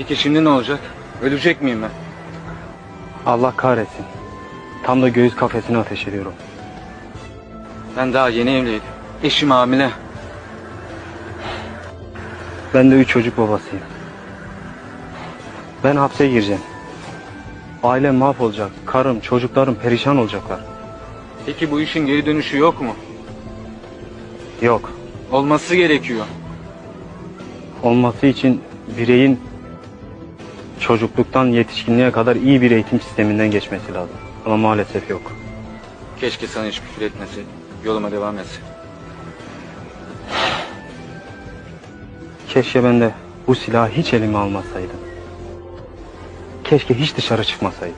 Peki şimdi ne olacak? Ölecek miyim ben? Allah kahretsin. Tam da göğüs kafesine ateş ediyorum. Ben daha yeni evliydim. Eşim hamile. Ben de üç çocuk babasıyım. Ben hapse gireceğim. Ailem mahvolacak. Karım, çocuklarım perişan olacaklar. Peki bu işin geri dönüşü yok mu? Yok. Olması gerekiyor. Olması için bireyin çocukluktan yetişkinliğe kadar iyi bir eğitim sisteminden geçmesi lazım. Ama maalesef yok. Keşke sana hiç küfür etmesi, yoluma devam etse. Keşke ben de bu silahı hiç elime almasaydım. Keşke hiç dışarı çıkmasaydım.